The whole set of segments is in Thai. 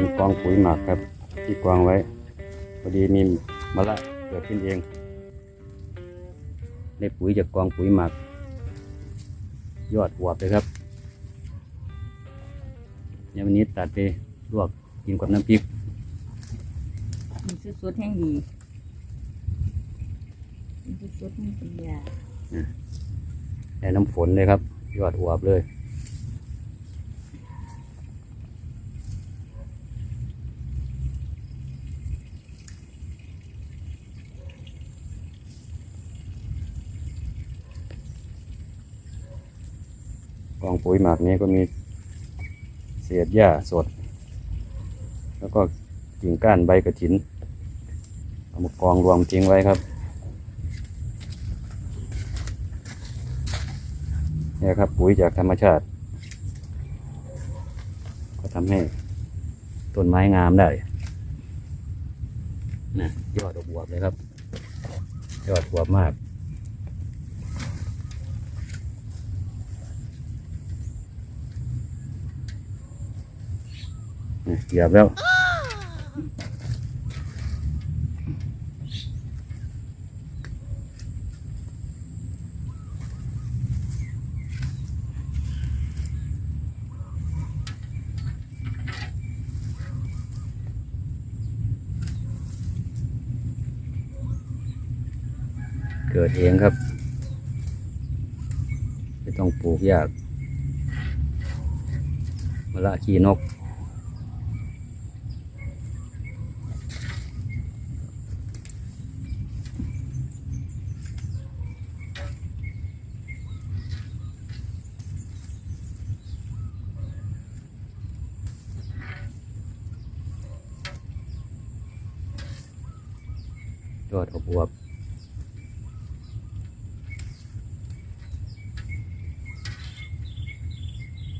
เป็นกองปุ๋ยหมักครับ ที่กองไว้ พอดีมีมะละเกิดขึ้นเองได้ปุ๋ยจากกองปุ๋ยหมัก ยอดอวบเลยครับเนี่ยวันนี้ตัดไปลวกกินกับน้ำพริกมีสุดๆแห้งดีมีสุดๆนี่เป็นยาแต่น้ำฝนเลยครับ ยอดอวบเลย ปุ๋ยหมักนี้ก็มีเศษหญ้าสด แล้วก็กิ่งก้านใบกระถินเอามากองรวมทิ้งไว้ครับนี่ครับปุ๋ยจากธรรมชาติ ก็ทำให้ต้นไม้งามได้นะยอดอวบเลยครับ ยอดอวบมาก เหยียบแล้วเกิดเองครับ ไม่ต้องปลูกยากมะละขี้นก ย อดอบวบ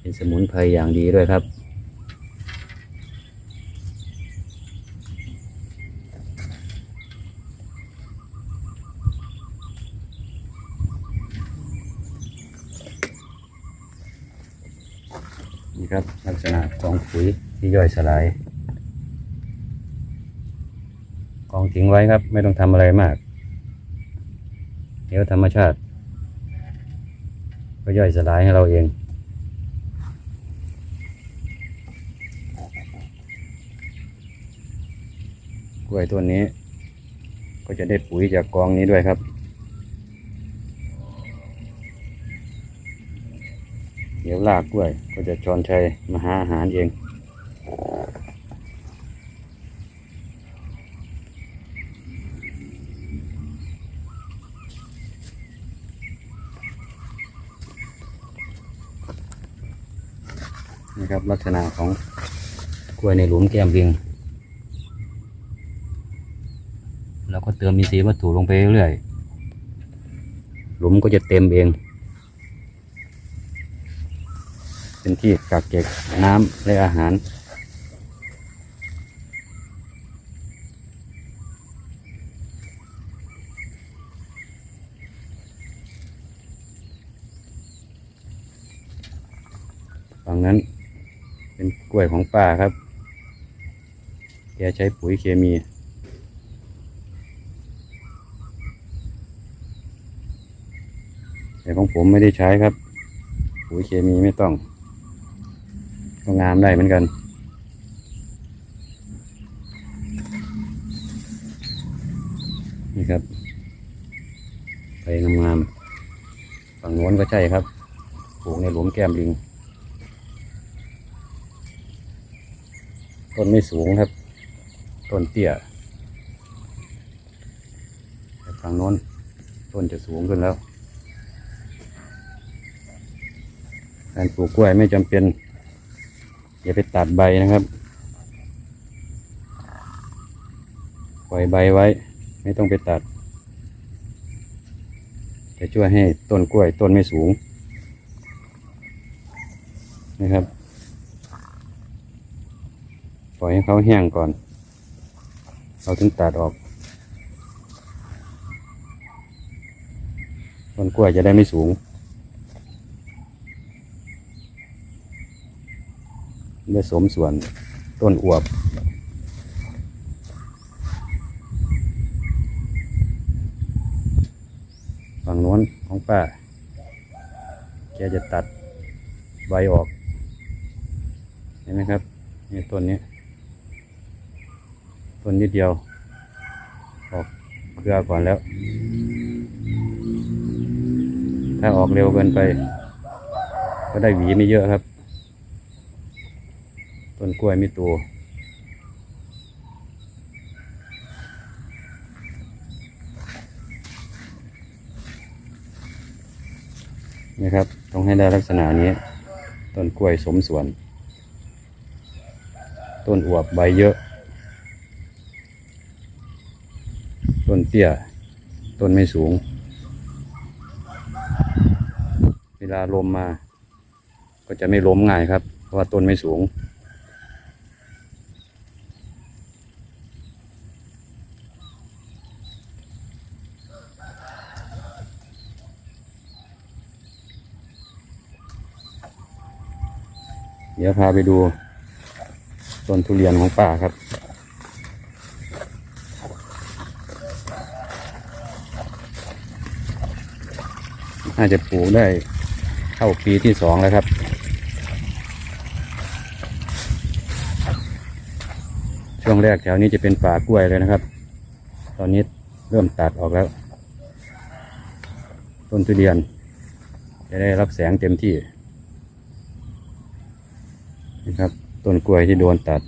เป็นสมุนไพรอย่างดีด้วยครับนี่ครับลักษณะกองปุ๋ยที่ย่อยสลาย ก องทิ้งไว้ครับ ไม่ต้องทำอะไรมาก เดี๋ยวธรรมชาติ ก็ย่อยสลายให้เราเอง กล้วยต้นนี้ ก็จะได้ปุ๋ยจากกองนี้ด้วยครับ เดี๋ยวลากกล้วยก็จะชอนชัยมาหาอาหารเอง นี่ครับ ลักษณะของกล้วยในหลุมแก้มลิงเราก็เติมมีสีวัตถุลงไปเรื่อยๆหลุมก็จะเต็มเอง เป็นที่กักเก็บน้ำและอาหารฝั่งนั้น ล้วยของป้าครับ แกใช้ปุ๋ยเคมี แต่ของผมไม่ได้ใช้ครับ ปุ๋ยเคมีไม่ต้อง ก็งามได้เหมือนกันนี่ครับไปงามๆฝั่งโน้นก็ใช่ครับ ปลูกในหลุมแก้มลิง ต้นไม่สูงครับ ต้นเตี้ยแต่ฝั่งโน้น ต้นจะสูงขึ้นแล้ว การปลูกกล้วยไม่จำเป็น อย่าไปตัดใบนะครับ ปล่อยใบไว้ ไม่ต้องไปตัด จะช่วยให้ต้นกล้วยต้นไม่สูงนะครับ ล่อยให้เขาแห้งก่อน เราถึงตัดออก ต้นกล้วยจะได้ไม่สูง ได้สมส่วนต้นอวบฝั่งโน้นของป้า แกจะตัดใบออก เห็นไหมครับ นี่ต้นนี้ ต้นนิดเดียว ออกเครือก่อนแล้ว ถ้าออกเร็วเกินไป ก็ได้หวีไม่เยอะครับ ต้นกล้วยม่โตัวนี่ครับต้องให้ได้ลักษณะนี้ ต้นกล้วยสมส่วน ต้นอวบใบเยอะ ต้นเตี้ย ต้นไม่สูง เวลาลมมา ก็จะไม่ล้มง่ายครับ เพราะว่าต้นไม่สูง เดี๋ยวพาไปดูต้นทุเรียนของป้าครับ น่าจะปลูกได้เข้าปีที่สองแล้วครับ ช่วงแรกแถวนี้จะเป็นป่ากล้วยเลยนะครับ ตอนนี้เริ่มตัดออกแล้ว ต้นทุเรียน จะได้รับแสงเต็มที่นะครับต้นกล้วยที่โดนตัด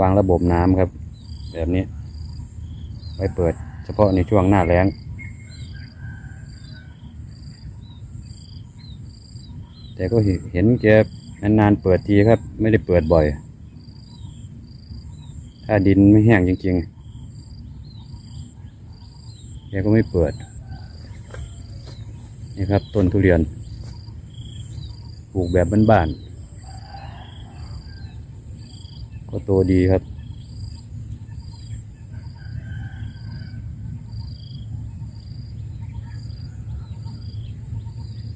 วางระบบน้ำครับ แบบนี้ ไว้เปิดเฉพาะในช่วงหน้าแล้งแต่ก็เห็นแกนานๆเปิดทีครับ ไม่ได้เปิดบ่อย ถ้าดินไม่แห้งจริงๆแกก็ไม่เปิด นี่ครับต้นทุเรียนปลูกแบบบ้านๆ ก็โตดีครับ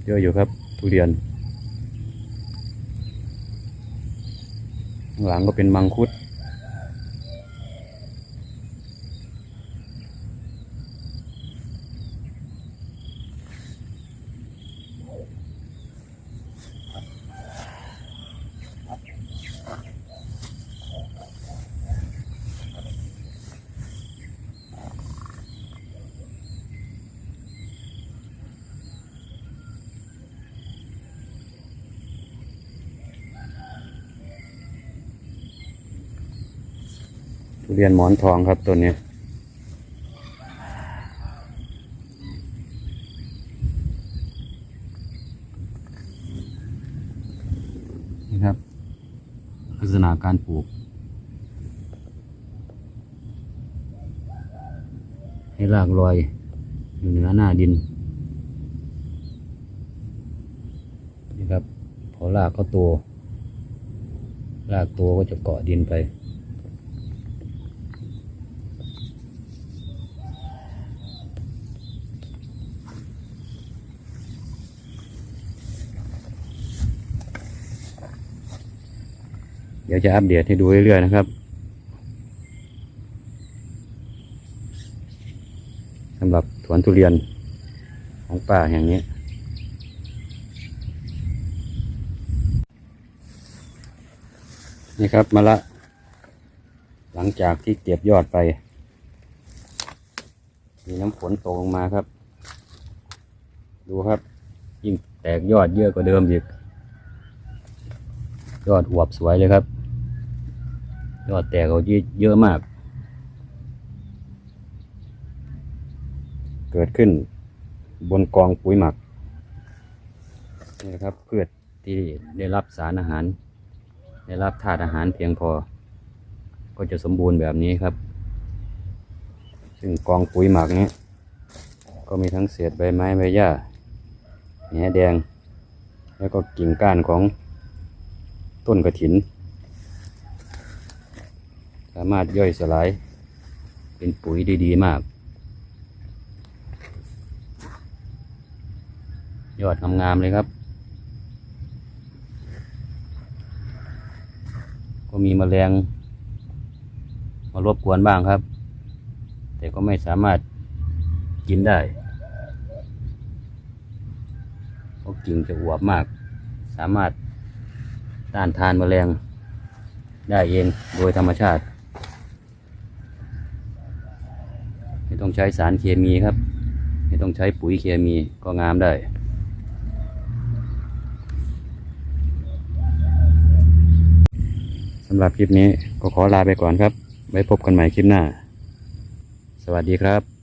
เยอะอยู่ครับ ทุเรียน หลังก็เป็นมังคุด ทุเรียนหมอนทองครับตัวนี้นี่ครับ ลักษณะการปลูกให้รากลอยอยู่เหนือหน้าดิน นี่ครับ พอรากเขาโตรากโตก็จะเกาะดินไป เดี๋ยวจะอัปเดตให้ดูเรื่อยๆนะครับสำหรับสวนทุเรียนของป่าแห่งนี้ นี่ครับมะละ หลังจากที่เก็บยอดไป มีน้ำฝนตกลงมาครับ ดูครับ ยิ่งแตกยอดเยอะกว่าเดิมอีก ยอดอวบสวยเลยครับ ยอดแตกเขาเยอะมาก เกิดขึ้นบนกองปุ๋ยหมักนี่นะครับพืชที่ได้รับสารอาหาร ได้รับธาตุอาหารเพียงพอ ก็จะสมบูรณ์แบบนี้ครับ ซึ่งกองปุ๋ยหมักนี้ ก็มีทั้งเศษใบไม้ใบหญ้าแหนแดง แล้วก็กิ่งก้านของต้นกระถิน สามารถย่อยสลาย เป็นปุ๋ยด้ดีมาก ยอดงามๆเลยครับ ก็มีแมลงมารบกวนบ้างครับ แต่ก็ไม่สามารถกินได้เพราะกิ่งจะอวบมาก สามารถต้านทานแมลงได้เองโดยธรรมชาติ ไม่ต้องใช้สารเคมีครับ ไม่ต้องใช้ปุ๋ยเคมีก็งามได้ สำหรับคลิปนี้ก็ขอลาไปก่อนครับ ไว้พบกันใหม่คลิปหน้า สวัสดีครับ